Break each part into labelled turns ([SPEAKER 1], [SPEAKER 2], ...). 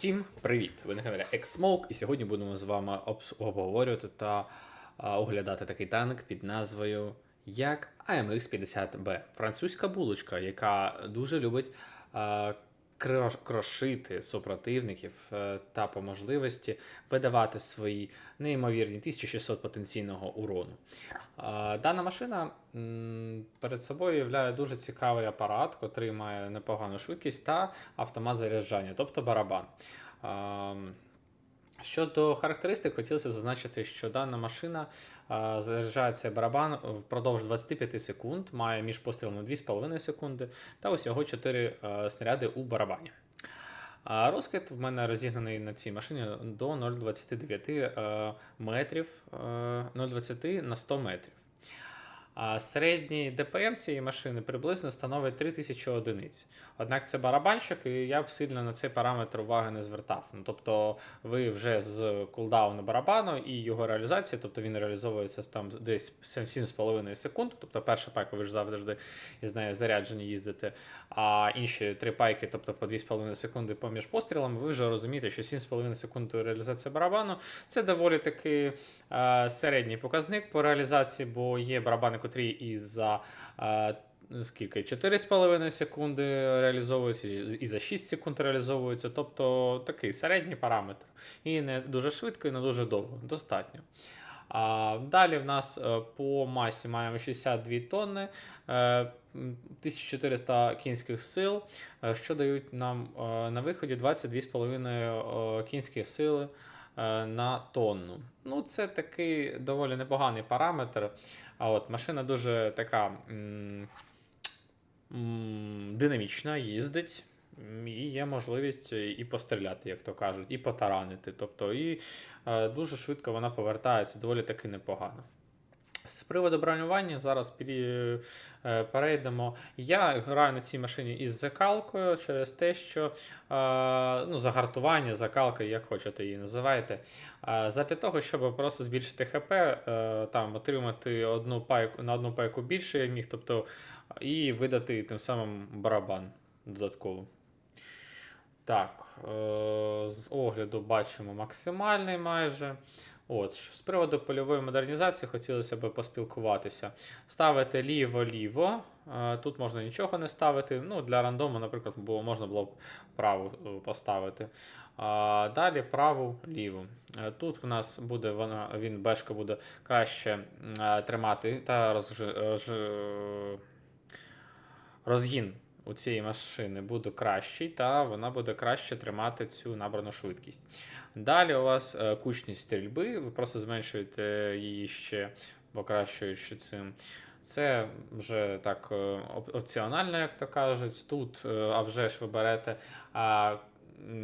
[SPEAKER 1] Всім привіт! Ви на каналі X-Smoke, і сьогодні будемо з вами обговорювати та оглядати такий танк під назвою як AMX 50B. Французька булочка, яка дуже любить крошити супротивників е, та по можливості видавати свої неймовірні 1600 потенційного урону. Дана машина перед собою являє дуже цікавий апарат, котрий має непогану швидкість та автомат заряджання, тобто барабан. Щодо характеристик, хотілося б зазначити, що дана машина а, заряджає цей барабан впродовж 25 секунд, має між пострілами 2,5 секунди та усього 4 е, снаряди у барабані. Розкид в мене розігнаний на цій машині до 0,29 е, метрів, е, 0,20 на 100 метрів. А середній ДПМ цієї машини приблизно становить 3000 одиниць. Однак це барабанщик, і я б сильно на цей параметр уваги не звертав. Ну, тобто ви вже з кулдауну барабану і його реалізації, тобто він реалізовується там десь 7,5 секунд. Тобто перша пайка ви ж завжди із нею заряджені їздите, а інші три пайки, тобто по 2,5 секунди поміж пострілами, ви вже розумієте, що 7,5 секунд реалізація барабану це доволі таки е, середній показник по реалізації, бо є барабани, котрі і за е, скільки 4,5 секунди реалізовуються, і за 6 секунд реалізовуються, тобто такий середній параметр. І не дуже швидко, і не дуже довго. Достатньо. А далі в нас е, по масі маємо 62 тонни, е, 1400 кінських сил, е, що дають нам е, на виході 22,5 е, кінських сили е, на тонну. Ну, це такий доволі непоганий параметр. А от машина дуже така динамічна, їздить. І є можливість і постріляти, як то кажуть, і потаранити. Тобто, і е, дуже швидко вона повертається, доволі таки непогано. З приводу бронювання зараз е, перейдемо. Я граю на цій машині із закалкою через те, що е, ну, загартування, закалка, як хочете її називаєте. Е, Задля того, щоб просто збільшити ХП, там, отримати одну пайку, на одну пайку більше я міг, тобто, і видати тим самим барабан додатково. Так, з огляду бачимо максимальний майже. От, з приводу польової модернізації хотілося б поспілкуватися. Ставити ліво-ліво. е, Тут можна нічого не ставити. Ну, для рандому, наприклад, було, можна було б праву е, поставити. Далі праву ліву. Е, Тут в нас буде вона, він бешка буде краще тримати та розж, розж, розгін у цієї машини буде кращий, та вона буде краще тримати цю набрану швидкість. Далі у вас е, кучність стрільби, ви просто зменшуєте її ще, покращуючи цим. Це вже так е, опціонально, як то кажуть. Тут, е, а вже ж ви берете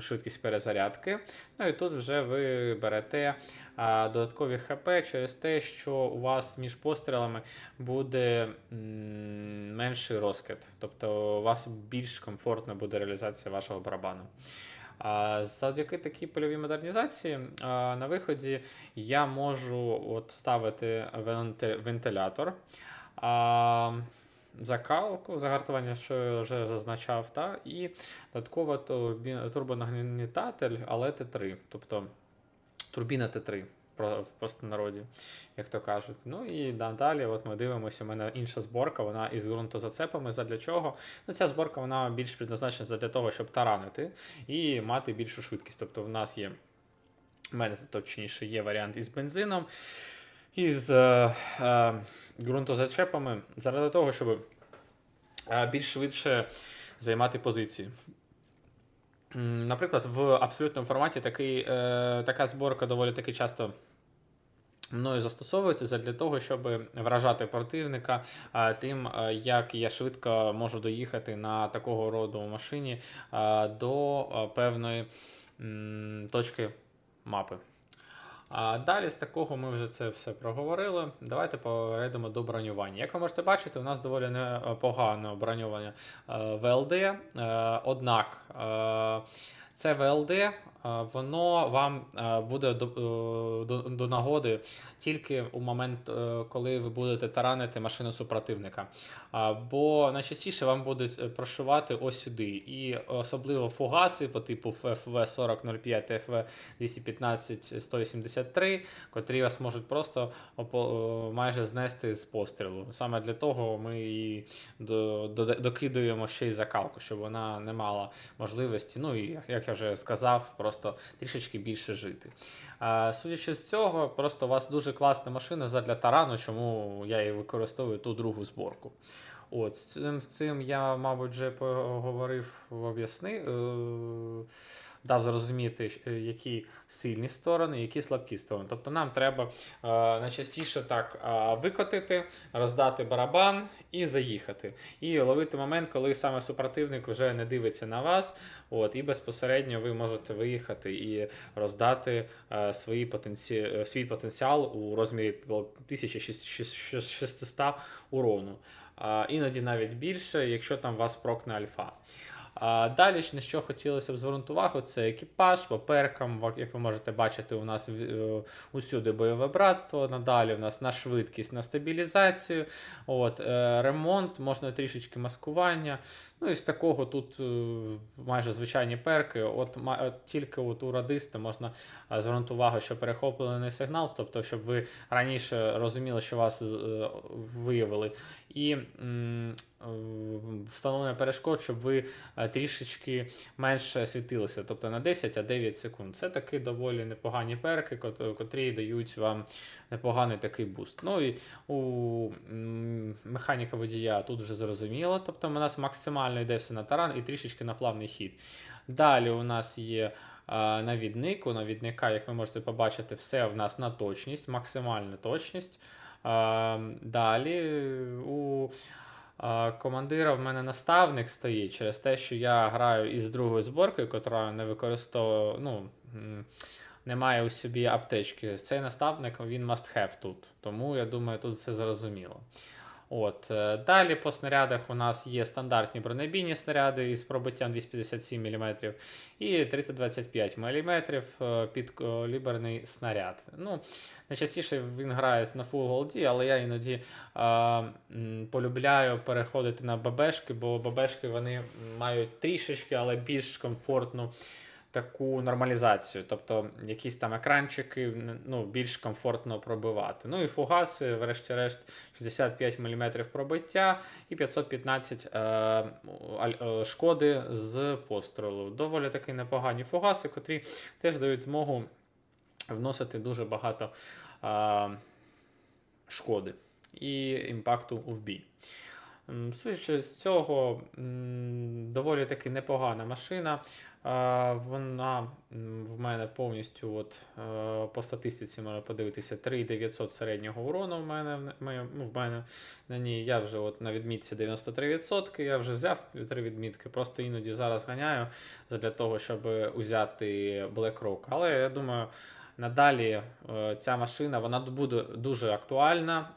[SPEAKER 1] швидкість перезарядки. Ну і тут вже ви берете а, додаткові ХП через те, що у вас між пострілами буде м, менший розкид. Тобто у вас більш комфортна буде реалізація вашого барабану. А Завдяки такій польовій модернізації а, на виході я можу от ставити венти- вентилятор, а, закалку, загартування, що я вже зазначав, та, і додатково турбонагнітатель, але Т3, тобто турбіна Т3 в простонароді, як то кажуть. Ну і далі от ми дивимося, у мене інша зборка, вона із ґрунтозацепами. Задля чого? Ну, ця зборка вона більш предназначена для того, щоб таранити і мати більшу швидкість. Тобто в нас є, в мене точніше, є варіант із бензином, із е, е, ґрунтозачепами, заради того, щоб е, більш швидше займати позиції. Наприклад, в абсолютному форматі такий, е, така зборка доволі таки часто мною застосовується для того, щоб вражати противника тим, е, як я швидко можу доїхати на такого роду машині е, до певної точки мапи. А далі з такого ми вже це все проговорили. Давайте перейдемо до бронювання. Як ви можете бачити, у нас доволі непогане бронювання е, ВЛД. е, Однак е, це ВЛД, воно вам буде до, е, до, до нагоди тільки у момент, е, коли ви будете таранити машину супротивника. Бо найчастіше вам будуть е, прошивати ось сюди. І особливо фугаси по типу FV4005 та FV215-183, котрі вас можуть просто е, майже знести з пострілу. Саме для того ми до- докидуємо ще й закалку, щоб вона не мала можливості, ну і як я вже сказав, просто трішечки більше жити. А, судячи з цього, просто у вас дуже класна машина задля тарану, чому я і використовую ту другу зборку. От, з цим, з цим я, мабуть, вже поговорив, об'яснив, е, дав зрозуміти, е, які сильні сторони, які слабкі сторони. Тобто нам треба е, найчастіше так е, викотити, роздати барабан і заїхати. І ловити момент, коли саме супротивник вже не дивиться на вас, от, і безпосередньо ви можете виїхати і роздати е, свої потенці... свій потенціал у розмірі 1600 урону. Іноді навіть більше, якщо там вас прокне альфа. Далі, на що хотілося б звернути увагу, це екіпаж по перкам. Ва- Як ви можете бачити, у нас е, усюди бойове братство. Надалі у нас на швидкість, на стабілізацію. От, е, ремонт, можна трішечки маскування. Ну і з такого тут е, майже звичайні перки. От, от тільки от у радиста можна звернути увагу, що перехоплений сигнал, тобто, щоб ви раніше розуміли, що вас виявили. І е, встановлення перешкод, щоб ви е, трішечки менше світилися, тобто на 10, а 9 секунд. Це такі доволі непогані перки, котрі дають вам непоганий такий буст. Ну і у механіка водія тут вже зрозуміло, тобто у нас максимально йде все на таран і трішечки на плавний хід. Далі у нас є навідник. У навідника, як ви можете побачити, все в нас на точність, максимальна точність. Далі у командира в мене наставник стоїть через те, що я граю із другою зборкою, яка не використовую, ну, м, не має у собі аптечки. Цей наставник він must have тут. Тому я думаю, тут все зрозуміло. От, е, далі по снарядах у нас є стандартні бронебійні снаряди із пробиттям 257 мм і 325 мм підкаліберний снаряд. Ну, найчастіше він грає на Full Gold, але я іноді а, м, полюбляю переходити на ББшки, бо ББшки вони мають трішечки, але більш комфортну таку нормалізацію. Тобто якісь там екранчики ну, більш комфортно пробивати. Ну і фугаси, врешті-решт, 65 мм пробиття і 515 е, е, шкоди з пострілу. Доволі таки непогані фугаси, котрі теж дають змогу вносити дуже багато е, шкоди і імпакту в бій. Судячи з цього, доволі таки непогана машина. Вона в мене повністю от, е, по статистиці можна подивитися 3900 середнього урону в мене, ну, в мене на ній. Я вже от на відмітці 93%, я вже взяв три відмітки, просто іноді зараз ганяю для того, щоб узяти Black Rock. Але я думаю, Надалі е, ця машина вона буде дуже актуальна.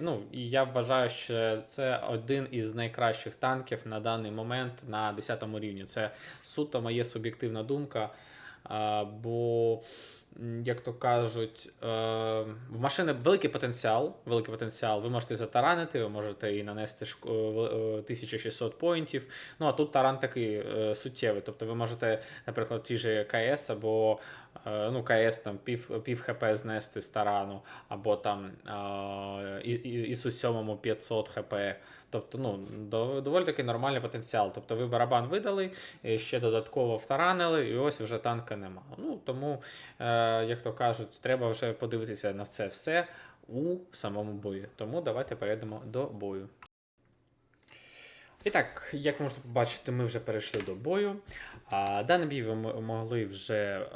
[SPEAKER 1] Ну, і я вважаю, що це один із найкращих танків на даний момент на 10 рівні. Це суто моя суб'єктивна думка. Бо, як то кажуть, е, в машини великий потенціал. Великий потенціал. Ви можете затаранити, ви можете і нанести шк- е, в- е, 1600 поінтів. Ну а тут таран такий е, суттєвий. Тобто ви можете, наприклад, ті ж КС або е, ну, КС там пів, пів ХП знести з тарану, або там е, і, і, із у сьомому 500 ХП. Тобто, ну, доволі таки нормальний потенціал. Тобто ви барабан видали, ще додатково втаранили, і ось вже танка нема. Ну, тому, е, як то кажуть, треба вже подивитися на це все у самому бою. Тому давайте перейдемо до бою. І так, як можна побачити, ми вже перейшли до бою. Даний бій ви могли вже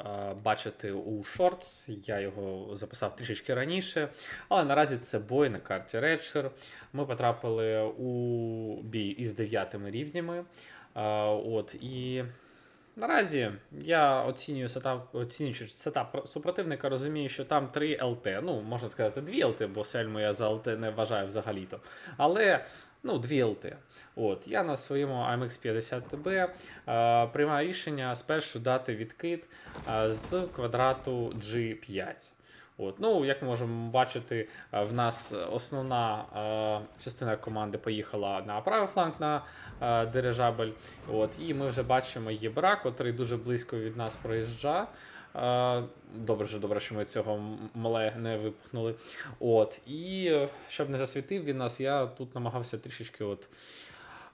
[SPEAKER 1] бачити у шортс. Я його записав трішечки раніше. Але наразі це бой на карті Редшер. Ми потрапили у бій із дев'ятими рівнями. От, і наразі я оцінюю сетап, оцінюючи сетап супротивника, розумію, що там 3 ЛТ. Ну, можна сказати, 2 ЛТ, бо сельму я за ЛТ не вважаю взагалі-то. Але. Ну, 2 ЛТ. От, я на своєму AMX 50 TB е, приймаю рішення спершу дати відкид е, з квадрату G5. От, ну, як можемо бачити, е, в нас основна е, частина команди поїхала на правий фланг на е, дирижабель. От, і ми вже бачимо Єбра, котрий дуже близько від нас проїжджає. Добре, що добре, що ми цього мале не випухнули. От, і е, щоб не засвітив він нас, я тут намагався трішечки от,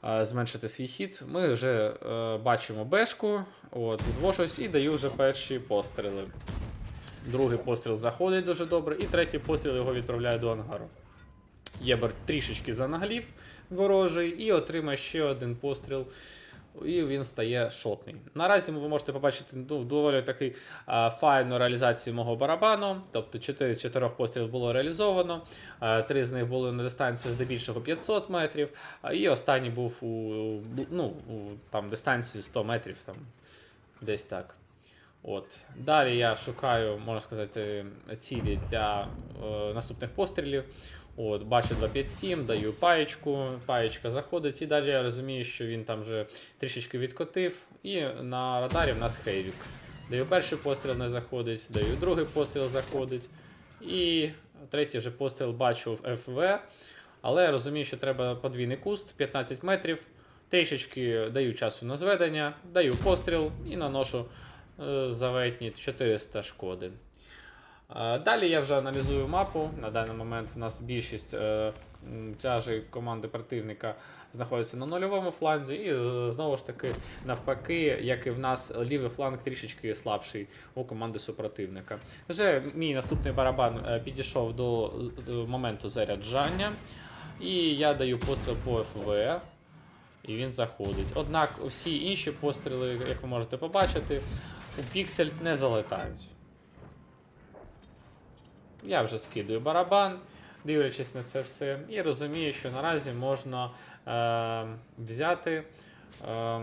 [SPEAKER 1] е, зменшити свій хід. Ми вже е, бачимо бешку, от, звожусь і даю вже перші постріли. Другий постріл заходить дуже добре, і третій постріл його відправляє до ангару. Єбер трішечки занаглів ворожий і отримає ще один постріл. І він стає шотний. Наразі ви можете побачити ну, доволі такий а, файну реалізацію мого барабану. Тобто 4 з 4 пострілів було реалізовано, а, 3 з них були на дистанцію здебільшого 500 метрів, а, і останній був у, ну, у там, дистанцію 100 метрів, там, десь так. От. Далі я шукаю, можна сказати, цілі для е, наступних пострілів. От, бачу 257, даю паєчку, паєчка заходить, і далі я розумію, що він там вже трішечки відкотив. І на радарі в нас хейвік. Даю перший постріл не заходить, даю другий постріл заходить. І третій вже постріл бачу в ФВ. Але я розумію, що треба подвійний куст 15 метрів. Трішечки даю часу на зведення, даю постріл і наношу е, заветні 400 шкоди. Е, Далі я вже аналізую мапу. На даний момент в нас більшість е, тяжей команди противника знаходиться на нульовому фланзі, і е, знову ж таки, навпаки, як і в нас, лівий фланг трішечки слабший у команди супротивника. Вже мій наступний барабан е, підійшов до, до моменту заряджання, і я даю постріл по ФВ. І він заходить. Однак всі інші постріли, як ви можете побачити, у піксель не залетають. Я вже скидую барабан, дивлячись на це все, і розумію, що наразі можна е, взяти. Е,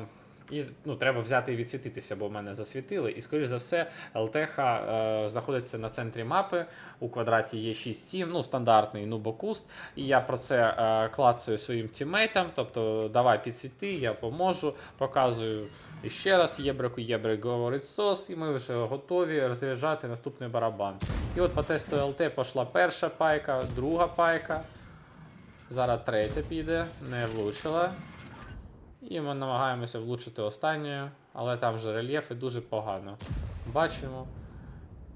[SPEAKER 1] і, ну, треба взяти і відсвітитися, бо в мене засвітили. І, скоріш за все, ЛТХ е, знаходиться на центрі мапи. У квадраті є 6-7, ну, стандартний нубокуст. І я про це е, клацаю своїм тіммейтам. Тобто, давай підсвіти, я поможу, показую і ще раз єбрику, єбрик говорить сос, і ми вже готові розряджати наступний барабан. І от по тесту ЛТ пішла перша пайка, друга пайка. Зараз третя піде, не влучила. І ми намагаємося влучити останньою, але там вже рельєфи дуже погано. Бачимо.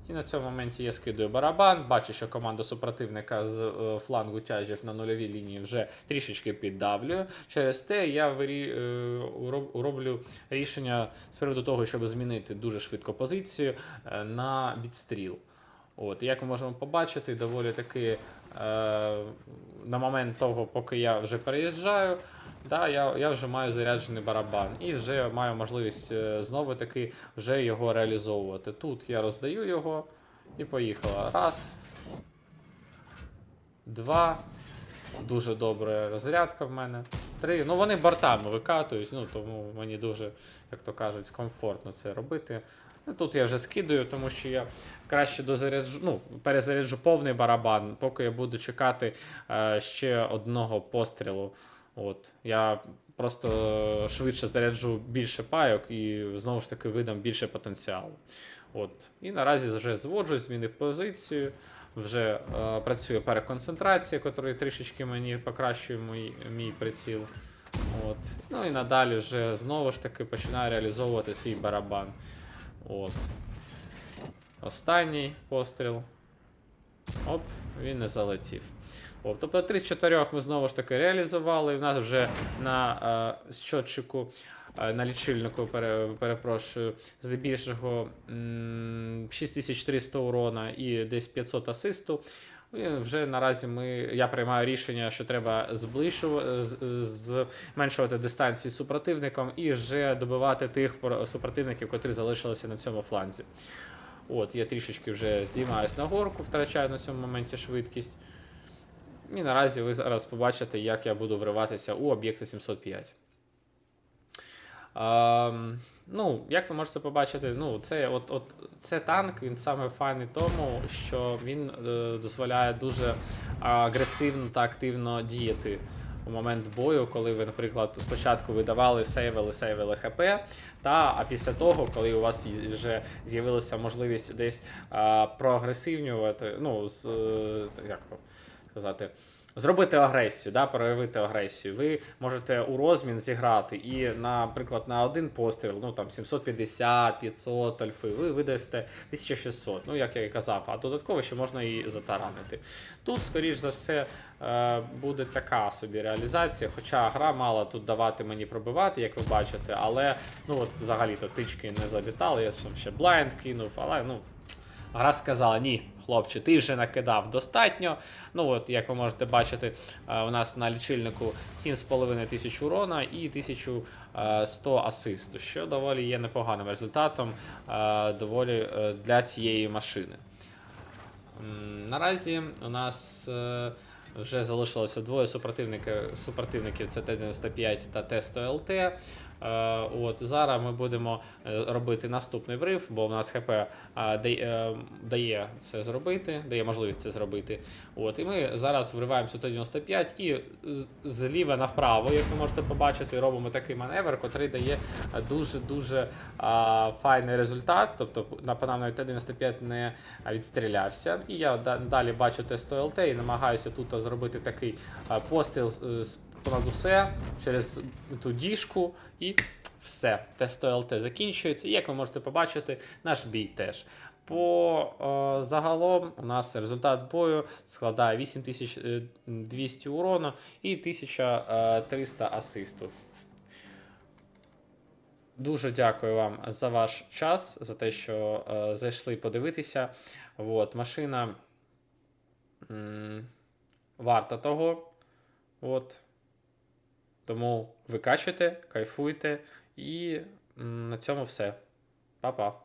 [SPEAKER 1] І на цьому моменті я скидую барабан. Бачу, що команда супротивника з е, флангу тяжів на нульовій лінії вже трішечки піддавлює. Через те я вирі... е, роблю рішення з приводу того, щоб змінити дуже швидко позицію е, на відстріл. От, як ми можемо побачити, доволі таки е, на момент того, поки я вже переїжджаю, да, я, я вже маю заряджений барабан і вже маю можливість е, знову таки вже його реалізовувати. Тут я роздаю його і поїхала. Раз. Два. Дуже добра розрядка в мене. Три. Ну вони бортами викатують, ну тому мені дуже, як то кажуть, комфортно це робити. Ну, Тут я вже скидаю, тому що я краще дозаряджу, ну, перезаряджу повний барабан, поки я буду чекати е, ще одного пострілу. От. Я просто швидше заряджу більше пайок і знову ж таки видам більше потенціалу. От. І наразі вже зводжусь, змінив позицію. Вже е, працює переконцентрація, який трішечки мені покращує мій, мій приціл. От. Ну і надалі вже знову ж таки починаю реалізовувати свій барабан. От. Останній постріл. Оп, він не залетів. О, тобто 3 з 4 ми знову ж таки реалізували. І в нас вже на е, щотчику, е, на лічильнику, пере, перепрошую, здебільшого м, 6400 урона і десь 500 асисту. І вже наразі ми, я приймаю рішення, що треба зближувати, зменшувати дистанцію з супротивником і вже добивати тих супротивників, котрі залишилися на цьому фланзі. От, я трішечки вже здіймаюсь на горку, втрачаю на цьому моменті швидкість. І наразі ви зараз побачите, як я буду вриватися у об'єкти 705. Ем, Ну, як ви можете побачити, ну, це, от, от, це танк, він саме файний тому, що він е, дозволяє дуже агресивно та активно діяти у момент бою, коли ви, наприклад, спочатку видавали, сейвили, сейвили ХП, та а після того, коли у вас вже з'явилася можливість десь а, проагресивнювати, ну, з, е, як то сказати. Зробити агресію, да, проявити агресію. Ви можете у розмін зіграти і, наприклад, на один постріл, ну там 750, 500 альфи, ви видасте 1600, ну як я і казав, а додатково ще можна і затаранити. Тут, скоріш за все, е, буде така собі реалізація, хоча гра мала тут давати мені пробивати, як ви бачите, але ну от взагалі-то тички не залітали, я там ще блайнд кинув, але ну. Гра сказала, ні, хлопче, ти вже накидав достатньо. Ну от, як ви можете бачити, е, у нас на лічильнику 7,5 тисяч урона і 1100 асисту, що доволі є непоганим результатом е, доволі е, для цієї машини. Наразі у нас е, вже залишилося двоє супротивників, супротивників це Т-95 та Т-100ЛТ. Е, От зараз ми будемо е, робити наступний врив, бо в нас ХП е, дає, це зробити, дає можливість це зробити. От, і ми зараз вриваємося Т-95 і зліва направо, як ви можете побачити, робимо такий маневр, який дає дуже-дуже файний результат. Тобто на панамної Т-95 не відстрілявся. І я далі бачу Т-100ЛТ і намагаюся тут зробити такий постріл з понад усе через ту діжку і все. Т-100ЛТ закінчується. І як ви можете побачити, наш бій теж. По е, загалом у нас результат бою складає 8200 урону і 1300 асисту. Дуже дякую вам за ваш час, за те, що е, зайшли подивитися. От, машина м, варта того. От. Тому викачуйте, кайфуйте і на цьому все. Па-па.